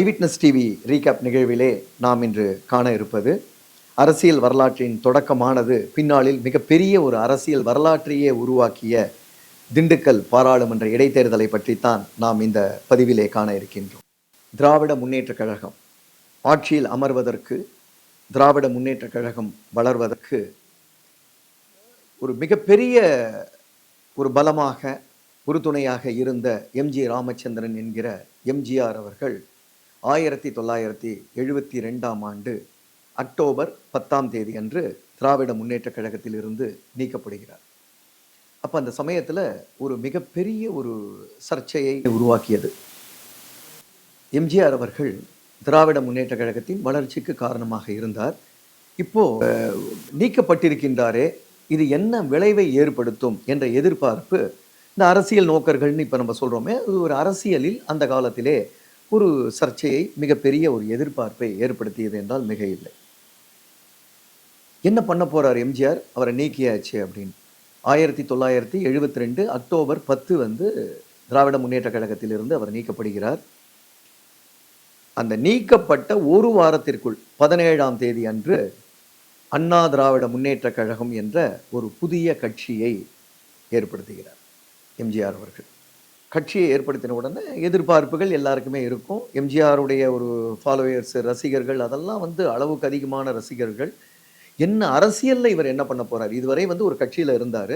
Eyewitness TV recap நிகழ்விலே நாம் இன்று காண இருப்பது அரசியல் வரலாற்றின் தொடக்கமானது பின்னாளில் மிகப்பெரிய ஒரு அரசியல் வரலாற்றையே உருவாக்கிய திண்டுக்கல் பாராளுமன்ற இடைத்தேர்தலை பற்றித்தான் நாம் இந்த பதிவிலே காண இருக்கின்றோம். திராவிட முன்னேற்றக் கழகம் ஆட்சியில் அமர்வதற்கு திராவிட முன்னேற்றக் கழகம் வளர்வதற்கு ஒரு மிகப்பெரிய ஒரு பலமாக உறுதுணையாக இருந்த எம்ஜி ராமச்சந்திரன் என்கிற எம்ஜிஆர் அவர்கள் ஆயிரத்தி தொள்ளாயிரத்தி எழுபத்தி ரெண்டாம் ஆண்டு அக்டோபர் பத்தாம் தேதி அன்று திராவிட முன்னேற்றக் கழகத்திலிருந்து நீக்கப்படுகிறார். அப்போ அந்த சமயத்தில் ஒரு மிகப்பெரிய ஒரு சர்ச்சையை உருவாக்கியது. எம்ஜிஆர் அவர்கள் திராவிட முன்னேற்ற கழகத்தின் வளர்ச்சிக்கு காரணமாக இருந்தார். இப்போ நீக்கப்பட்டிருக்கின்றாரே இது என்ன விளைவை ஏற்படுத்தும் என்ற எதிர்பார்ப்பு இந்த அரசியல் நோக்கர்கள்னு இப்போ நம்ம சொல்கிறோமே அது ஒரு அரசியலில் அந்த காலத்திலே ஒரு சர்ச்சையை மிகப்பெரிய ஒரு எதிர்பார்ப்பை ஏற்படுத்தியது என்றால் மிக இல்லை என்ன பண்ண போகிறார் எம்ஜிஆர்? அவரை நீக்கியாச்சு அப்படின்னு. ஆயிரத்தி தொள்ளாயிரத்தி எழுபத்தி ரெண்டு அக்டோபர் பத்து வந்து திராவிட முன்னேற்ற கழகத்திலிருந்து அவர் நீக்கப்படுகிறார். அந்த நீக்கப்பட்ட ஒரு வாரத்திற்குள் பதினேழாம் தேதி அன்று அண்ணா திராவிட முன்னேற்ற கழகம் என்ற ஒரு புதிய கட்சியை ஏற்படுத்துகிறார் எம்ஜிஆர் அவர்கள். கட்சியை ஏற்படுத்தின உடனே எதிர்பார்ப்புகள் எல்லாருக்குமே இருக்கும். எம்ஜிஆருடைய ஒரு ஃபாலோயர்ஸ் ரசிகர்கள் அதெல்லாம் வந்து அளவுக்கு அதிகமான ரசிகர்கள். என்ன அரசியலில் இவர் என்ன பண்ண போகிறார் இதுவரை வந்து ஒரு கட்சியில் இருந்தார்.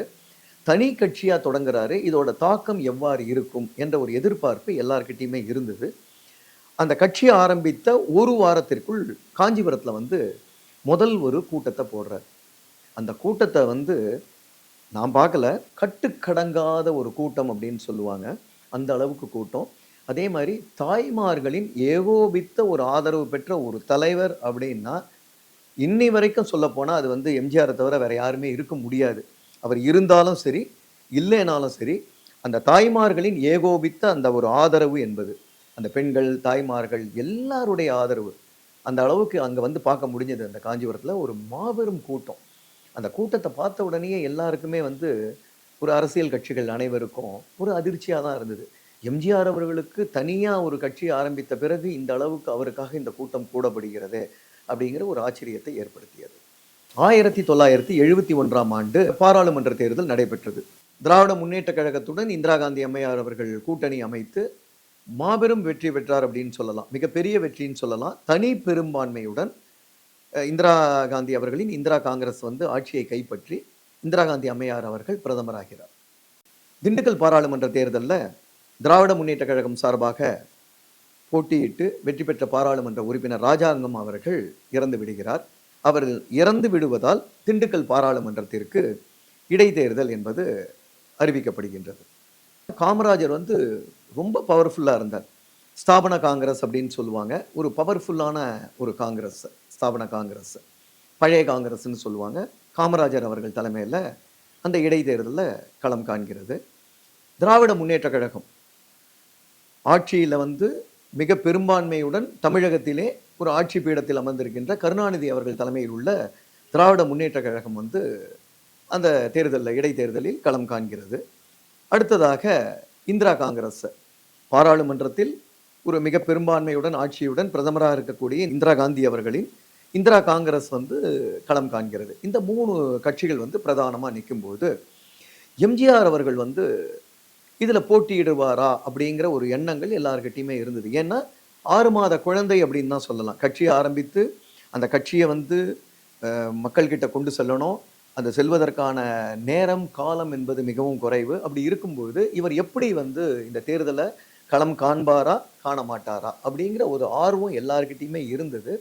தனி கட்சியாக தொடங்குறாரு. இதோட தாக்கம் எவ்வாறு இருக்கும் என்ற ஒரு எதிர்பார்ப்பு எல்லார்கிட்டேயுமே இருந்தது. அந்த கட்சியை ஆரம்பித்த ஒரு வாரத்திற்குள் காஞ்சிபுரத்தில் வந்து முதல் ஒரு கூட்டத்தை போடுறார். அந்த கூட்டத்தை வந்து நான் பார்க்கல. கட்டுக்கடங்காத ஒரு கூட்டம் அப்படின்னு சொல்லுவாங்க. அந்த அளவுக்கு கூட்டம். அதே மாதிரி தாய்மார்களின் ஏகோபித்த ஒரு ஆதரவு பெற்ற ஒரு தலைவர் அப்படின்னா இன்னி வரைக்கும் சொல்லப்போனால் அது வந்து எம்ஜிஆரை தவிர வேறு யாருமே இருக்க முடியாது. அவர் இருந்தாலும் சரி இல்லைனாலும் சரி அந்த தாய்மார்களின் ஏகோபித்த அந்த ஒரு ஆதரவு என்பது அந்த பெண்கள் தாய்மார்கள் எல்லாருடைய ஆதரவு. அந்த அளவுக்கு அங்கே வந்து பார்க்க முடிஞ்சது அந்த காஞ்சிபுரத்தில் ஒரு மாபெரும் கூட்டம். அந்த கூட்டத்தை பார்த்த உடனேயே எல்லாருக்குமே வந்து ஒரு அரசியல் கட்சிகள் அனைவருக்கும் ஒரு அதிர்ச்சியாக தான் இருந்தது. எம்ஜிஆர் அவர்களுக்கு தனியாக ஒரு கட்சி ஆரம்பித்த பிறகு இந்த அளவுக்கு அவருக்காக இந்த கூட்டம் கூடப்படுகிறது அப்படிங்கிற ஒரு ஆச்சரியத்தை ஏற்படுத்தியது. ஆயிரத்தி தொள்ளாயிரத்தி எழுபத்தி ஒன்றாம் ஆண்டு பாராளுமன்ற தேர்தல் நடைபெற்றது. திராவிட முன்னேற்ற கழகத்துடன் இந்திரா காந்தி அம்மையார் அவர்கள் கூட்டணி அமைத்து மாபெரும் வெற்றி பெற்றார் அப்படின்னு சொல்லலாம். மிகப்பெரிய வெற்றின்னு சொல்லலாம். தனி பெரும்பான்மையுடன் இந்திரா காந்தி அவர்களின் இந்திரா காங்கிரஸ் வந்து ஆட்சியை கைப்பற்றி இந்திரா காந்தி அம்மையார் அவர்கள் பிரதமராகிறார். திண்டுக்கல் பாராளுமன்ற தேர்தலில் திராவிட முன்னேற்ற கழகம் சார்பாக போட்டியிட்டு வெற்றி பெற்ற பாராளுமன்ற உறுப்பினர் ராஜாங்கம் அவர்கள் இறந்து விடுகிறார். அவர் இறந்து விடுவதால் திண்டுக்கல் பாராளுமன்றத்திற்கு இடைத்தேர்தல் என்பது அறிவிக்கப்படுகின்றது. காமராஜர் வந்து ரொம்ப பவர்ஃபுல்லாக இருந்தார். ஸ்தாபன காங்கிரஸ் அப்படின்னு சொல்லுவாங்க. ஒரு பவர்ஃபுல்லான ஒரு காங்கிரஸ். ஸ்தாபன காங்கிரஸ் பழைய காங்கிரஸ்ன்னு சொல்லுவாங்க. காமராஜர் அவர்கள் தலைமையில் அந்த இடைத்தேர்தலில் களம் காண்கிறது. திராவிட முன்னேற்ற கழகம் ஆட்சியில் வந்து மிக பெரும்பான்மையுடன் தமிழகத்திலே ஒரு ஆட்சி பீடத்தில் அமர்ந்திருக்கின்ற கருணாநிதி அவர்கள் தலைமையில் உள்ள திராவிட முன்னேற்ற கழகம் வந்து அந்த தேர்தலில் இடைத்தேர்தலில் களம் காண்கிறது. அடுத்ததாக இந்திரா காங்கிரஸ் பாராளுமன்றத்தில் ஒரு மிக பெரும்பான்மையுடன் ஆட்சியுடன் பிரதமராக இருக்கக்கூடிய இந்திரா காந்தி அவர்களின் இந்திரா காங்கிரஸ் வந்து களம் காண்கிறது. இந்த மூணு கட்சிகள் வந்து பிரதானமாக நிற்கும்போது எம்ஜிஆர் அவர்கள் வந்து இதில் போட்டியிடுவாரா அப்படிங்கிற ஒரு எண்ணங்கள் எல்லார்கிட்டையுமே இருந்தது. ஏன்னா ஆறு மாத குழந்தை அப்படின்னு தான் சொல்லலாம். கட்சியை ஆரம்பித்து அந்த கட்சியை வந்து மக்கள்கிட்ட கொண்டு செல்லணும். அந்த செல்வதற்கான நேரம் காலம் என்பது மிகவும் குறைவு. அப்படி இருக்கும்போது இவர் எப்படி வந்து இந்த தேர்தலை களம் காண்பாரா காண மாட்டாரா அப்படிங்கிற ஒரு ஆர்வம் எல்லார்கிட்டயுமே இருந்தது.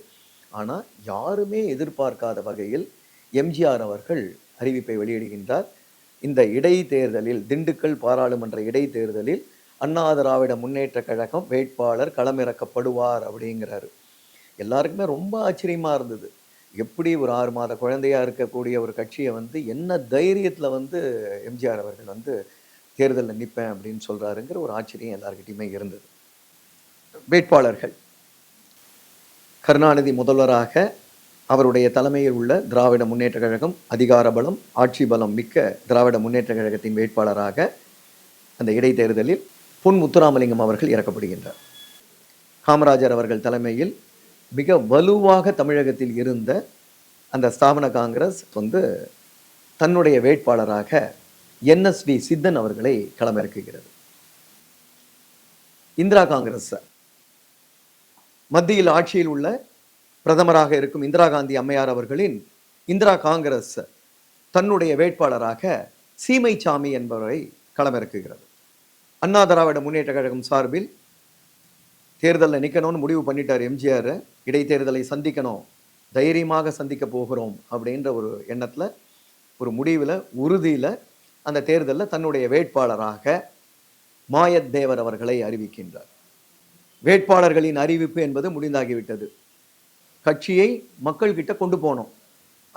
ஆனால் யாருமே எதிர்பார்க்காத வகையில் எம்ஜிஆர் அவர்கள் அறிவிப்பை வெளியிடுகின்றார். இந்த இடைத்தேர்தலில் திண்டுக்கல் பாராளுமன்ற இடைத்தேர்தலில் அண்ணா திராவிட முன்னேற்ற கழகம் வேட்பாளர் களமிறக்கப்படுவார் அப்படிங்கிறாரு. எல்லாருக்குமே ரொம்ப ஆச்சரியமாக இருந்தது. எப்படி ஒரு ஆறு மாத குழந்தையாக இருக்கக்கூடிய ஒரு கட்சியை வந்து என்ன தைரியத்தில் வந்து எம்ஜிஆர் அவர்கள் வந்து தேர்தலில் நிற்பேன் அப்படின்னு சொல்கிறாருங்கிற ஒரு ஆச்சரியம் எல்லாருக்கிட்டையுமே இருந்தது. வேட்பாளர்கள். கருணாநிதி முதல்வராக அவருடைய தலைமையில் உள்ள திராவிட முன்னேற்ற கழகம் அதிகார பலம் ஆட்சி பலம் மிக்க திராவிட முன்னேற்ற கழகத்தின் வேட்பாளராக அந்த இடைத்தேர்தலில் பொன் முத்துராமலிங்கம் அவர்கள் இறக்கப்படுகின்றார். காமராஜர் அவர்கள் தலைமையில் மிக வலுவாக தமிழகத்தில் இருந்த அந்த ஸ்தாபன காங்கிரஸ் வந்து தன்னுடைய வேட்பாளராக என்எஸ்வி சித்தன் அவர்களை களமிறக்குகிறது. இந்திரா காங்கிரஸ் மத்தியில் ஆட்சியில் உள்ள பிரதமராக இருக்கும் இந்திரா காந்தி அம்மையார் அவர்களின் இந்திரா காங்கிரஸ் தன்னுடைய வேட்பாளராக சீமைச்சாமி என்பவரை களமிறக்குகிறது. அண்ணா திராவிட முன்னேற்ற கழகம் சார்பில் தேர்தலில் நிற்கணும்னு முடிவு பண்ணிட்டார் எம்ஜிஆர். இடைத்தேர்தலை சந்திக்கணும் தைரியமாக சந்திக்க போகிறோம் அப்படின்ற ஒரு எண்ணத்தில் ஒரு முடிவில் உறுதியில் அந்த தேர்தலில் தன்னுடைய வேட்பாளராக மாயத் தேவர் அவர்களை அறிவிக்கின்றார். வேட்பாளர்களின் அறிவிப்பு என்பது முடிந்தாகிவிட்டது. கட்சியை மக்கள்கிட்ட கொண்டு போனோம்.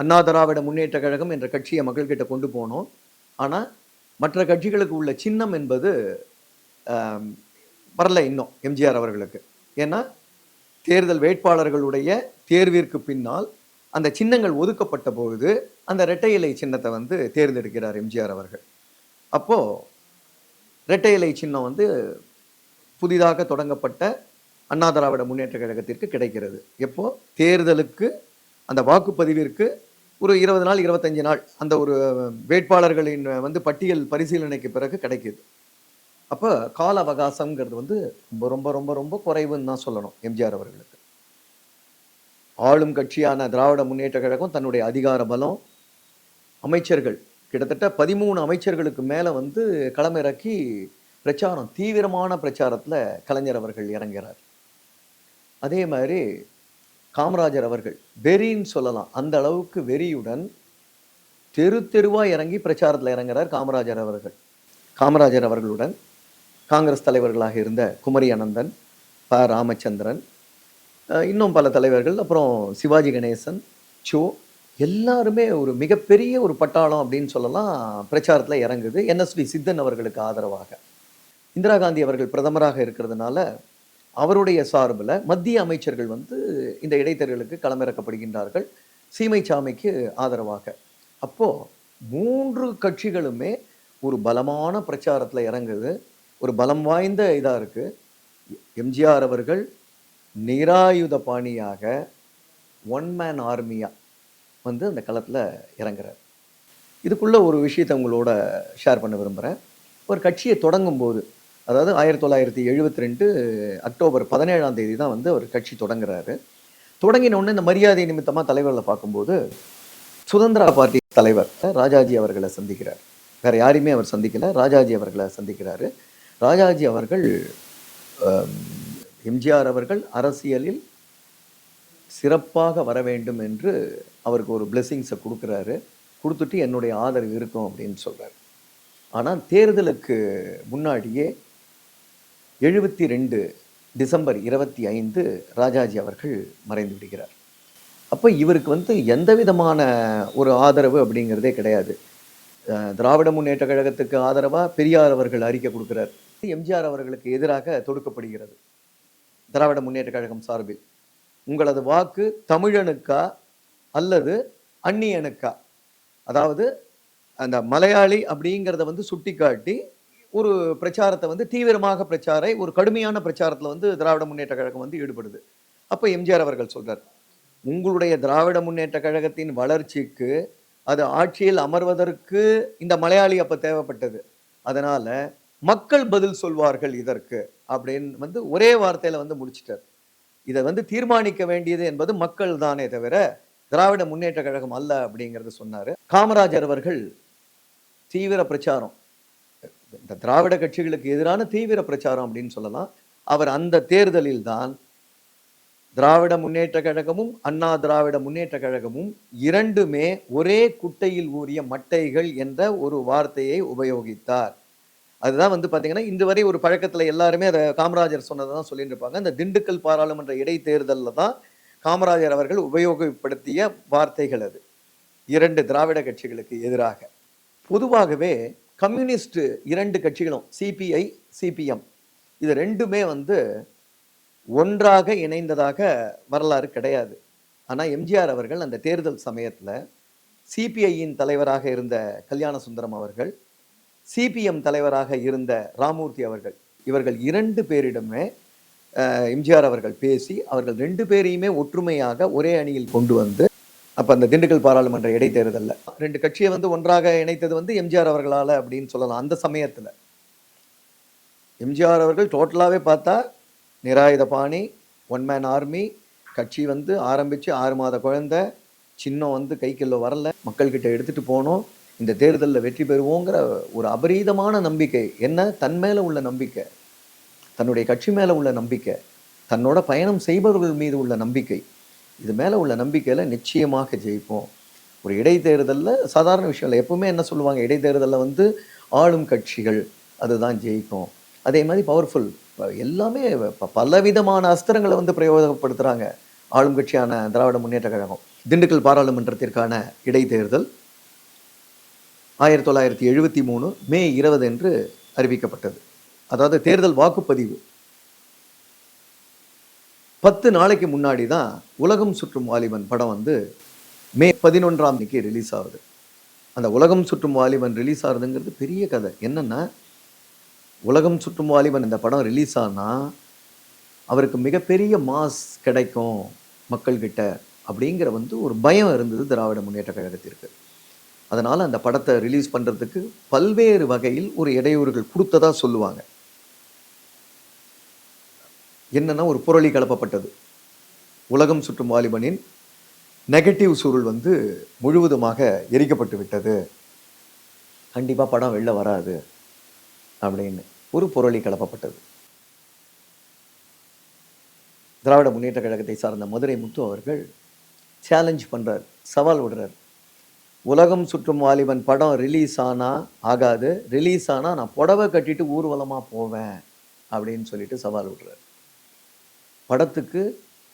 அண்ணா திராவிட முன்னேற்ற கழகம் என்ற கட்சியை மக்கள்கிட்ட கொண்டு போனோம். ஆனால் மற்ற கட்சிகளுக்கு உள்ள சின்னம் என்பது வரல இன்னும் எம்ஜிஆர் அவர்களுக்கு. ஏன்னா தேர்தல் வேட்பாளர்களுடைய தேர்விற்கு பின்னால் அந்த சின்னங்கள் ஒதுக்கப்பட்ட பொழுது அந்த இரட்டை இலை சின்னத்தை வந்து தேர்ந்தெடுக்கிறார் எம்ஜிஆர் அவர்கள். அப்போது இரட்டை இலை சின்னம் வந்து புதிதாக தொடங்கப்பட்ட அண்ணா திராவிட முன்னேற்ற கழகத்திற்கு கிடைக்கிறது. எப்போ? தேர்தலுக்கு அந்த வாக்குப்பதிவிற்கு ஒரு இருபது நாள் இருபத்தஞ்சி நாள் அந்த ஒரு வேட்பாளர்களின் வந்து பட்டியல் பரிசீலனைக்கு பிறகு கிடைக்கிது. அப்போ கால அவகாசங்கிறது வந்து ரொம்ப ரொம்ப ரொம்ப ரொம்ப குறைவுன்னு தான் சொல்லணும் எம்ஜிஆர் அவர்களுக்கு. ஆளும் கட்சியான திராவிட முன்னேற்ற கழகம் தன்னுடைய அதிகார பலம் அமைச்சர்கள் கிட்டத்தட்ட பதிமூணு அமைச்சர்களுக்கு மேலே வந்து களமிறக்கி பிரச்சாரம் தீவிரமான பிரச்சாரத்தில் கலைஞர் அவர்கள் இறங்குகிறார் அதே மாதிரி காமராஜர் அவர்கள் வெறின்னு சொல்லலாம். அந்த அளவுக்கு வெறியுடன் தெரு தெருவாக இறங்கி பிரச்சாரத்தில் இறங்குறார் காமராஜர் அவர்கள். காமராஜர் அவர்களுடன் காங்கிரஸ் தலைவர்களாக இருந்த குமரி அனந்தன் ப. ராமச்சந்திரன் இன்னும் பல தலைவர்கள் அப்புறம் சிவாஜி கணேசன் சோ எல்லாருமே ஒரு மிகப்பெரிய ஒரு பட்டாளம் அப்படின்னு சொல்லலாம் பிரச்சாரத்தில் இறங்குது. என்எஸ்வி சித்தன் அவர்களுக்கு ஆதரவாக. இந்திரா காந்தி அவர்கள் பிரதமராக இருக்கிறதுனால அவருடைய சார்பில் மத்திய அமைச்சர்கள் வந்து இந்த இடைத்தேர்தலுக்கு களமிறக்கப்படுகின்றார்கள். சீமைச்சாமிக்கு ஆதரவாக. அப்போது மூன்று கட்சிகளுமே ஒரு பலமான பிரச்சாரத்தில் இறங்குது. ஒரு பலம் வாய்ந்த இதாக இருக்குது எம்ஜிஆர் அவர்கள் நிராயுத பாணியாக ஒன் மேன் ஆர்மியா வந்து அந்த களத்தில் இறங்குறார். இதுக்குள்ளே ஒரு விஷயத்தை உங்களோட ஷேர் பண்ண விரும்புகிறேன் ஒரு கட்சியை தொடங்கும் போது அதாவது ஆயிரத்தி தொள்ளாயிரத்தி எழுபத்தி ரெண்டு அக்டோபர் பதினேழாம் தேதி தான் வந்து அவர் கட்சி தொடங்குறாரு. தொடங்கின உடனே இந்த மரியாதை நிமித்தமாக தலைவர்களை பார்க்கும்போது சுதந்திரா பார்ட்டி தலைவர் ராஜாஜி அவர்களை சந்திக்கிறார். வேறு யாரையுமே அவர் சந்திக்கலை. ராஜாஜி அவர்களை சந்திக்கிறாரு. ராஜாஜி அவர்கள் எம்ஜிஆர் அவர்கள் அரசியலில் சிறப்பாக வர வேண்டும் என்று அவருக்கு ஒரு பிளெஸிங்ஸை கொடுக்குறாரு. கொடுத்துட்டு என்னுடைய ஆதரவு இருக்கும் அப்படின்னு சொல்கிறார் ஆனால் தேர்தலுக்கு முன்னாடியே எழுபத்தி ரெண்டு டிசம்பர் இருபத்தி ஐந்து ராஜாஜி அவர்கள் மறைந்து விடுகிறார். அப்போ இவருக்கு வந்து எந்த விதமான ஒரு ஆதரவு அப்படிங்கிறதே கிடையாது. திராவிட முன்னேற்ற கழகத்துக்கு ஆதரவாக பெரியார் அவர்கள் அறிக்கை கொடுக்கிறார். எம்ஜிஆர் அவர்களுக்கு எதிராக தொடுக்கப்படுகிறது. திராவிட முன்னேற்ற கழகம் சார்பில். உங்களது வாக்கு தமிழனுக்கா அல்லது அந்நியனுக்கா? அதாவது அந்த மலையாளி அப்படிங்கிறத வந்து சுட்டிக்காட்டி ஒரு பிரச்சாரத்தை வந்து தீவிரமாக பிரச்சாரை ஒரு கடுமையான பிரச்சாரத்தில் வந்து திராவிட முன்னேற்ற கழகம் வந்து ஈடுபடுது. அப்போ எம்ஜிஆர் அவர்கள் சொல்றார் உங்களுடைய திராவிட முன்னேற்ற கழகத்தின் வளர்ச்சிக்கு அது ஆட்சியில் அமர்வதற்கு இந்த மலையாளி அப்போ தேவைப்பட்டது. அதனால மக்கள் பதில் சொல்வார்கள் இதற்கு அப்படின்னு வந்து ஒரே வார்த்தையில வந்து முடிச்சிட்டார். இதை வந்து தீர்மானிக்க வேண்டியது என்பது மக்கள் தானே தவிர திராவிட முன்னேற்ற கழகம் அல்ல அப்படிங்கிறத சொன்னார். காமராஜர் அவர்கள் தீவிர பிரச்சாரம். இந்த திராவிட கட்சிகளுக்கு எதிரான தீவிர பிரச்சாரம் அப்படின்னு சொல்லலாம். அவர் அந்த தேர்தலில் தான் திராவிட முன்னேற்ற கழகமும் அண்ணா திராவிட முன்னேற்ற கழகமும் இரண்டுமே ஒரே குட்டையில் ஊறிய மட்டைகள் என்ற ஒரு வார்த்தையை உபயோகித்தார். அதுதான் வந்து பார்த்தீங்கன்னா இன்று வரை ஒரு பழக்கத்துல எல்லாருமே அதை காமராஜர் சொன்னதை தான் சொல்லிட்டு இருப்பாங்க இந்த திண்டுக்கல் பாராளுமன்ற இடைத்தேர்தலில் தான் காமராஜர் அவர்கள் உபயோகப்படுத்திய வார்த்தைகள் அது. இரண்டு திராவிட கட்சிகளுக்கு எதிராக. பொதுவாகவே கம்யூனிஸ்ட் இரண்டு கட்சிகளும் சிபிஐ சிபிஎம் இது ரெண்டுமே வந்து ஒன்றாக இணைந்ததாக வரலாறு கிடையாது. ஆனால் எம்ஜிஆர் அவர்கள் அந்த தேர்தல் சமயத்தில் சிபிஐயின் தலைவராக இருந்த கல்யாண சுந்தரம் அவர்கள் சிபிஎம் தலைவராக இருந்த ராமூர்த்தி அவர்கள் இவர்கள் இரண்டு பேரிடமே எம்ஜிஆர் அவர்கள் பேசி அவர்கள் ரெண்டு பேரையுமே ஒற்றுமையாக ஒரே அணியில் கொண்டு வந்து அப்போ அந்த திண்டுக்கல் பாராளுமன்ற இடைத்தேர்தலில். ரெண்டு கட்சியை வந்து ஒன்றாக இணைத்தது வந்து எம்ஜிஆர் அவர்களால் அப்படின்னு சொல்லலாம் அந்த சமயத்தில். எம்ஜிஆர் அவர்கள் டோட்டலாகவே பார்த்தா நிராயுத பாணி ஒன் மேன் ஆர்மி கட்சி வந்து ஆரம்பித்து ஆறு மாத குழந்தை சின்னம் வந்து கைக்குள்ள வரல மக்கள்கிட்ட எடுத்துகிட்டு போனோம் இந்த தேர்தலில் வெற்றி பெறுவோங்கிற ஒரு அபரீதமான நம்பிக்கை என்ன? தன் மேலே உள்ள நம்பிக்கை. தன்னுடைய கட்சி மேலே உள்ள நம்பிக்கை. தன்னோட பயணம் செய்பவர்கள் மீது உள்ள நம்பிக்கை. இது மேலே உள்ள நம்பிக்கையில் நிச்சயமாக ஜெயிப்போம். ஒரு இடைத்தேர்தலில் சாதாரண விஷயம் இல்லை. எப்பவுமே என்ன சொல்லுவாங்க? இடைத்தேர்தலில் வந்து ஆளும் கட்சிகள் அதுதான் ஜெயிக்கும். அதே மாதிரி பவர்ஃபுல் எல்லாமே பலவிதமான அஸ்திரங்களை வந்து பிரயோகப்படுத்துகிறாங்க ஆளும் கட்சியான திராவிட முன்னேற்ற கழகம். திண்டுக்கல் பாராளுமன்றத்திற்கான இடைத்தேர்தல் ஆயிரத்தி தொள்ளாயிரத்தி எழுபத்தி மூணு மே இருபது என்று அறிவிக்கப்பட்டது. அதாவது தேர்தல் வாக்குப்பதிவு. பத்து நாளைக்கு முன்னாடி தான் உலகம் சுற்றும் வாலிபன் படம் வந்து மே பதினொன்றாம் தேதிக்கு ரிலீஸ் ஆகுது. அந்த உலகம் சுற்றும் வாலிபன் ரிலீஸ் ஆகுதுங்கிறது பெரிய கதை. என்னென்னா உலகம் சுற்றும் வாலிபன் இந்த படம் ரிலீஸ் ஆனால் அவருக்கு மிகப்பெரிய மாஸ் கிடைக்கும் மக்கள்கிட்ட அப்படிங்கிற வந்து ஒரு பயம் இருந்தது திராவிட முன்னேற்ற கழகத்திற்கு. அதனால் அந்த படத்தை ரிலீஸ் பண்ணுறதுக்கு பல்வேறு வகையில் ஒரு இடையூறுகள் கொடுத்ததாக சொல்லுவாங்க. என்னன்னா ஒரு புரளி கலப்பப்பட்டது உலகம் சுற்றும் வாலிபனின் நெகட்டிவ் சுருள் வந்து முழுவதுமாக எரிக்கப்பட்டு விட்டது. கண்டிப்பாக படம் வெளில வராது அப்படின்னு ஒரு புரளி கலப்பப்பட்டது திராவிட முன்னேற்ற கழகத்தை சார்ந்த மதுரை முத்து அவர்கள் சேலஞ்ச் பண்ணுறார் சவால் விடுறார். உலகம் சுற்றும் வாலிபன் படம் ரிலீஸ் ஆனால் ஆகாது ரிலீஸ் ஆனால் நான் புடவை கட்டிட்டு ஊர்வலமாக போவேன் அப்படின்னு சொல்லிட்டு சவால் விடுறார். படத்துக்கு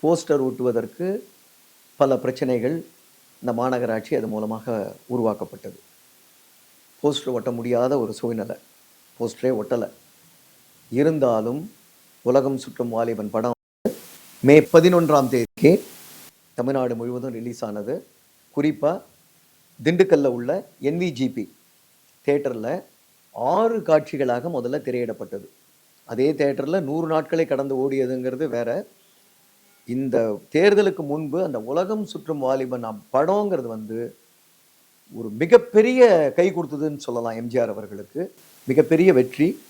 போஸ்டர் ஒட்டுவதற்கு பல பிரச்சனைகள் இந்த மாநகராட்சி அது மூலமாக உருவாக்கப்பட்டது. போஸ்டர் ஒட்ட முடியாத ஒரு சூழ்நிலை. போஸ்டரே ஒட்டலை. இருந்தாலும் உலகம் சுற்றும் வாலிபன் படம் மே பதினொன்றாம் தேதிக்கு தமிழ்நாடு முழுவதும் ரிலீஸ் ஆனது. குறிப்பாக திண்டுக்கல்ல உள்ள என்விஜிபி தேட்டரில் ஆறு காட்சிகளாக முதல்ல திரையிடப்பட்டது. அதே தேட்டரில் நூறு நாட்களை கடந்து ஓடியதுங்கிறது வேற. இந்த தேர்தலுக்கு முன்பு அந்த உலகம் சுற்றும் வாலிபன் அப் படங்கிறது வந்து ஒரு மிகப்பெரிய கை கொடுத்ததுன்னு சொல்லலாம் எம்ஜிஆர் அவர்களுக்கு. மிகப்பெரிய வெற்றி.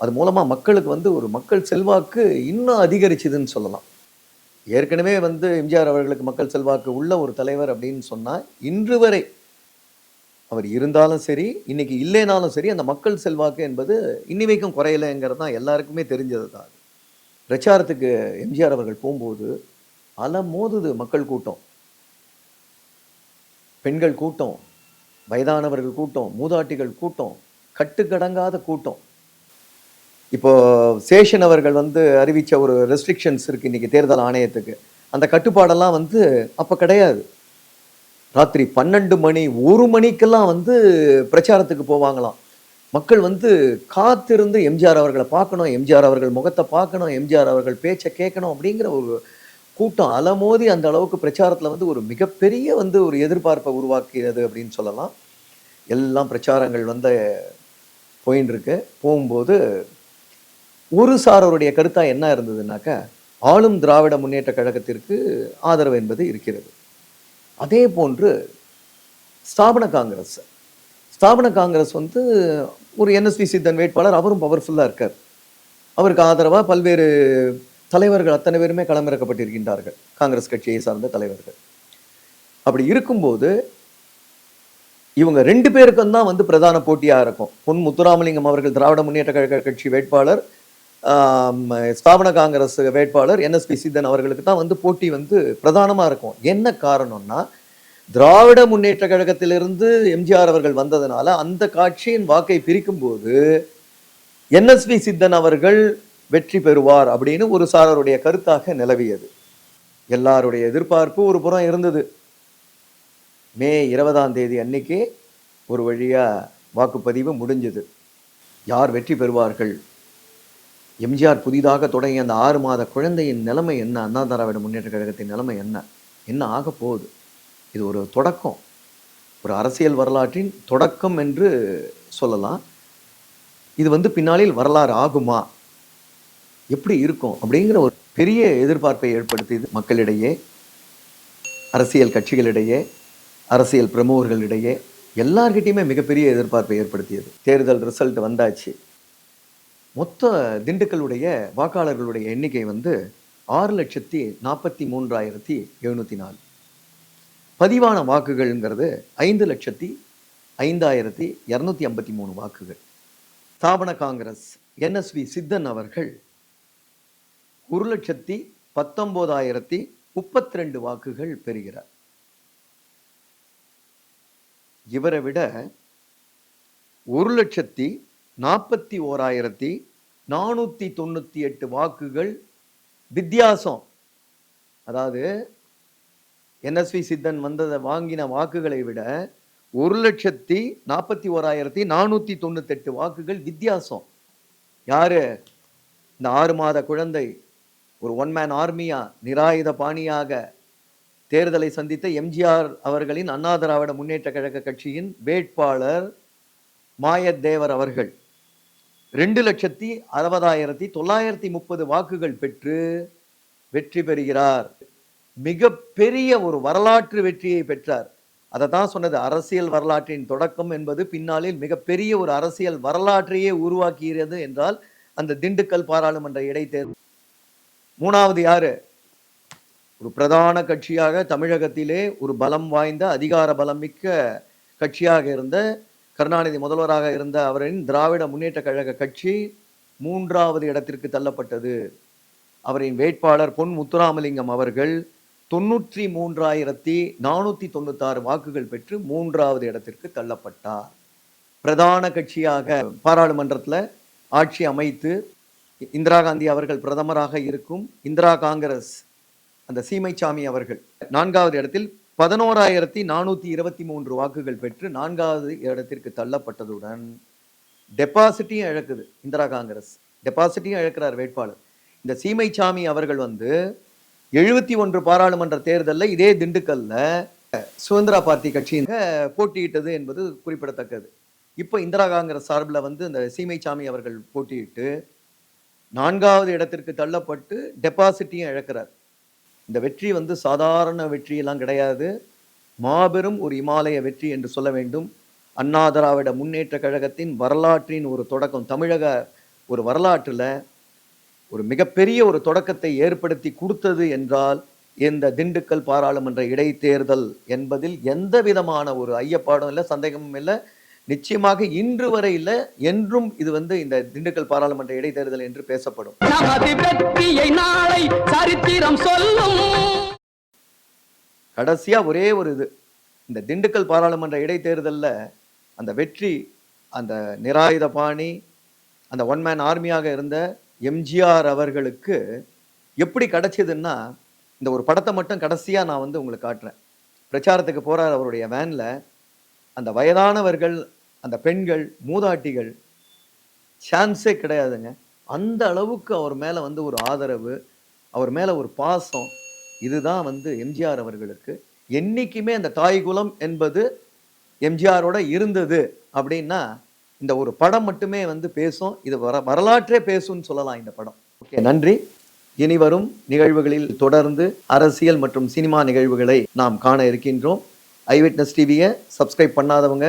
அது மூலமாக மக்களுக்கு வந்து ஒரு மக்கள் செல்வாக்கு இன்னும் அதிகரிச்சுதுன்னு சொல்லலாம். ஏற்கனவே வந்து எம்ஜிஆர் அவர்களுக்கு மக்கள் செல்வாக்கு உள்ள ஒரு தலைவர் அப்படின்னு சொன்னால் இன்று வரை அவர் இருந்தாலும் சரி இன்னைக்கு இல்லைனாலும் சரி அந்த மக்கள் செல்வாக்கு என்பது இன்னிமைக்கும் குறையலைங்கிறது தான் எல்லாருக்குமே தெரிஞ்சது தான். பிரச்சாரத்துக்கு எம்ஜிஆர் அவர்கள் போகும்போது அல மோதுது மக்கள் கூட்டம். பெண்கள் கூட்டம் வயதானவர்கள் கூட்டம் மூதாட்டிகள் கூட்டம் கட்டுக்கடங்காத கூட்டம். இப்போ சேஷன் அவர்கள் வந்து அறிவித்த ஒரு ரெஸ்ட்ரிக்ஷன்ஸ் இருக்குது இன்றைக்கி தேர்தல் ஆணையத்துக்கு. அந்த கட்டுப்பாடெல்லாம் வந்து அப்போ கிடையாது. ராத்திரி பன்னெண்டு மணி ஒரு மணிக்கெல்லாம் வந்து பிரச்சாரத்துக்கு போவாங்களாம். மக்கள் வந்து காத்திருந்து எம்ஜிஆர் அவர்களை பார்க்கணும் எம்ஜிஆர் அவர்கள் முகத்தை பார்க்கணும் எம்ஜிஆர் அவர்கள் பேச்சை கேட்கணும் அப்படிங்கிற ஒரு கூட்டம் அலமோதி அந்த அளவுக்கு பிரச்சாரத்தில் வந்து ஒரு மிகப்பெரிய வந்து ஒரு எதிர்பார்ப்பை உருவாக்கியது அப்படின்னு சொல்லலாம். எல்லாம் பிரச்சாரங்கள் வந்து போயின்னு இருக்கு. போகும்போது ஒரு சாரருடைய கருத்தாக என்ன இருந்ததுனாக்க ஆளும் திராவிட முன்னேற்ற கழகத்திற்கு ஆதரவு என்பது இருக்கிறது. அதே போன்று ஸ்தாபன காங்கிரஸ். ஸ்தாபன காங்கிரஸ் வந்து ஒரு என்எஸ்பி சித்தன் வேட்பாளர் அவரும் பவர்ஃபுல்லாக இருக்கார். அவருக்கு ஆதரவாக பல்வேறு தலைவர்கள் அத்தனை பேருமே களமிறக்கப்பட்டிருக்கின்றார்கள் காங்கிரஸ் கட்சியை சார்ந்த தலைவர்கள். அப்படி இருக்கும்போது இவங்க ரெண்டு பேருக்கும் தான் வந்து பிரதான போட்டியாக இருக்கும். பொன் முத்துராமலிங்கம் அவர்கள் திராவிட முன்னேற்ற கழக கட்சி வேட்பாளர் ஸ்தாபன காங்கிரஸ் வேட்பாளர் என்எஸ்பி சித்தன் அவர்களுக்கு தான் வந்து போட்டி வந்து பிரதானமாக இருக்கும். என்ன காரணம்னா திராவிட முன்னேற்ற கழகத்திலிருந்து எம்ஜிஆர் அவர்கள் வந்ததுனால அந்த காட்சியின் வாக்கை பிரிக்கும்போது என்எஸ்பி சித்தன் அவர்கள் வெற்றி பெறுவார் அப்படின்னு ஒரு சாரருடைய கருத்தாக நிலவியது. எல்லாருடைய எதிர்பார்ப்பு ஒரு புறம் இருந்தது. மே இருபதாம் தேதி அன்னைக்கே ஒரு வழியாக வாக்குப்பதிவு முடிஞ்சது. யார் வெற்றி பெறுவார்கள்? எம்ஜிஆர் புதிதாக தொடங்கிய அந்த ஆறு மாத குழந்தையின் நிலைமை என்ன? அண்ணா திராவிட முன்னேற்ற கழகத்தின் நிலைமை என்ன? என்ன ஆக போகுது? இது ஒரு தொடக்கம். ஒரு அரசியல் வரலாற்றின் தொடக்கம் என்று சொல்லலாம். இது வந்து பின்னாளில் வரலாறு ஆகுமா? எப்படி இருக்கும்? அப்படிங்கிற ஒரு பெரிய எதிர்பார்ப்பை ஏற்படுத்தியது மக்களிடையே அரசியல் கட்சிகளிடையே அரசியல் பிரமுகர்களிடையே எல்லார்கிட்டையுமே மிகப்பெரிய எதிர்பார்ப்பை ஏற்படுத்தியது. தேர்தல் ரிசல்ட் வந்தாச்சு. மொத்த திண்டுக்கல்லுடைய வாக்காளர்களுடைய எண்ணிக்கை வந்து ஆறு லட்சத்தி நாற்பத்தி மூன்றாயிரத்தி எழுநூற்றி நாலு. பதிவான வாக்குகள்ங்கிறது ஐந்து லட்சத்தி ஐந்தாயிரத்தி இரநூத்தி ஐம்பத்தி மூணு வாக்குகள். ஸ்தாபன காங்கிரஸ் என்எஸ்வி சித்தன் அவர்கள் ஒரு லட்சத்தி பத்தொம்போதாயிரத்தி முப்பத்தி ரெண்டு வாக்குகள் பெறுகிறார். இவரை விட ஒரு லட்சத்தி நாற்பத்தி ஓராயிரத்தி நானூற்றி தொண்ணூற்றி எட்டு வாக்குகள் வித்தியாசம். அதாவது என்எஸ்வி சித்தன் வந்ததை வாங்கின வாக்குகளை விட ஒரு லட்சத்தி நாற்பத்தி ஓராயிரத்தி நானூற்றி தொண்ணூத்தெட்டு வாக்குகள் வித்தியாசம். யார்? இந்த ஆறு மாத குழந்தை ஒரு ஒன் மேன் ஆர்மியா நிராயுத பாணியாக தேர்தலை சந்தித்த எம்ஜிஆர் அவர்களின் அண்ணா திராவிட முன்னேற்ற கழக கட்சியின் வேட்பாளர் மாயத்தேவர் அவர்கள். ரெண்டு லட்சத்தி அறுபதாயிரத்தி தொள்ளாயிரத்தி முப்பது வாக்குகள் பெற்று வெற்றி பெறுகிறார். மிக பெரிய ஒரு வரலாற்று வெற்றியை பெற்றார். அதை தான் சொன்னது அரசியல் வரலாற்றின் தொடக்கம் என்பது பின்னாளில் மிகப்பெரிய ஒரு அரசியல் வரலாற்றையே உருவாக்குகிறது என்றால் அந்த திண்டுக்கல் பாராளுமன்ற இடைத்தேர்வு மூணாவது யாரு? ஒரு பிரதான கட்சியாக தமிழகத்திலே ஒரு பலம் வாய்ந்த அதிகார பலம் மிக்க கட்சியாக இருந்த கருணாநிதி முதல்வராக இருந்த அவரின் திராவிட முன்னேற்ற கழக கட்சி மூன்றாவது இடத்திற்கு தள்ளப்பட்டது. அவரின் வேட்பாளர் பொன் முத்துராமலிங்கம் அவர்கள் தொண்ணூற்றி மூன்றாயிரத்தி நானூற்றி தொண்ணூத்தாறு வாக்குகள் பெற்று மூன்றாவது இடத்திற்கு தள்ளப்பட்டார். பிரதான கட்சியாக பாராளுமன்றத்தில் ஆட்சி அமைத்து இந்திரா காந்தி அவர்கள் பிரதமராக இருக்கும் இந்திரா காங்கிரஸ் அந்த சீமைச்சாமி அவர்கள் நான்காவது இடத்தில் பதினோராயிரத்தி நானூற்றி இருபத்தி மூன்று வாக்குகள் பெற்று நான்காவது இடத்திற்கு தள்ளப்பட்டதுடன் டெபாசிட்டியும் இழக்குது இந்திரா காங்கிரஸ். டெபாசிட்டியும் இழக்கிறார் வேட்பாளர். இந்த சீமைச்சாமி அவர்கள் வந்து எழுபத்தி ஒன்று பாராளுமன்ற தேர்தலில் இதே திண்டுக்கல்ல சுதந்திரா பார்ட்டி கட்சியின் போட்டியிட்டது என்பது குறிப்பிடத்தக்கது. இப்போ இந்திரா காங்கிரஸ் சார்பில் வந்து இந்த சீமைச்சாமி அவர்கள் போட்டியிட்டு நான்காவது இடத்திற்கு தள்ளப்பட்டு டெபாசிட்டியும் இழக்கிறார். இந்த வெற்றி வந்து சாதாரண வெற்றியெல்லாம் கிடையாது. மாபெரும் ஒரு இமாலய வெற்றி என்று சொல்ல வேண்டும். அண்ணா திராவிட முன்னேற்ற கழகத்தின் வரலாற்றின் ஒரு தொடக்கம் தமிழக ஒரு வரலாற்றில் ஒரு மிகப்பெரிய ஒரு தொடக்கத்தை ஏற்படுத்தி கொடுத்தது என்றால் இந்த திண்டுக்கல் பாராளுமன்ற இடைத்தேர்தல் என்பதில் எந்த விதமான ஒரு ஐயப்பாடும் இல்லை சந்தேகமும் இல்லை. நிச்சயமாக இன்று வரையில் என்றும் இது வந்து இந்த திண்டுக்கல் பாராளுமன்ற இடைத்தேர்தல் என்று பேசப்படும். நாளை சரித்திரம் சொல்லும். கடைசியா ஒரே ஒரு இது. இந்த திண்டுக்கல் பாராளுமன்ற இடைத்தேர்தல்ல அந்த வெற்றி அந்த நிராயுத பாணி அந்த ஒன் மேன் ஆர்மியாக இருந்த எம்ஜிஆர் அவர்களுக்கு எப்படி கிடைச்சதுன்னா இந்த ஒரு படத்தை மட்டும் கடைசியா நான் வந்து உங்களுக்கு காட்டுறேன். பிரச்சாரத்துக்கு போறார் அவருடைய வேன்ல அந்த வயதானவர்கள் அந்த பெண்கள் மூதாட்டிகள் சான்ஸே கிடையாதுங்க. அந்த அளவுக்கு அவர் மேலே வந்து ஒரு ஆதரவு அவர் மேலே ஒரு பாசம் இதுதான் வந்து எம்ஜிஆர் அவர்களுக்கு. என்னைக்குமே அந்த தாய் குலம் என்பது எம்ஜிஆரோட இருந்தது அப்படின்னா இந்த ஒரு படம் மட்டுமே வந்து பேசும் இது வர வரலாற்றே பேசும்னு சொல்லலாம் இந்த படம். ஓகே நன்றி. இனி வரும் நிகழ்வுகளில் தொடர்ந்து அரசியல் மற்றும் சினிமா நிகழ்வுகளை நாம் காண இருக்கின்றோம். ஐவிட்னஸ் டிவியை சப்ஸ்கிரைப் பண்ணாதவங்க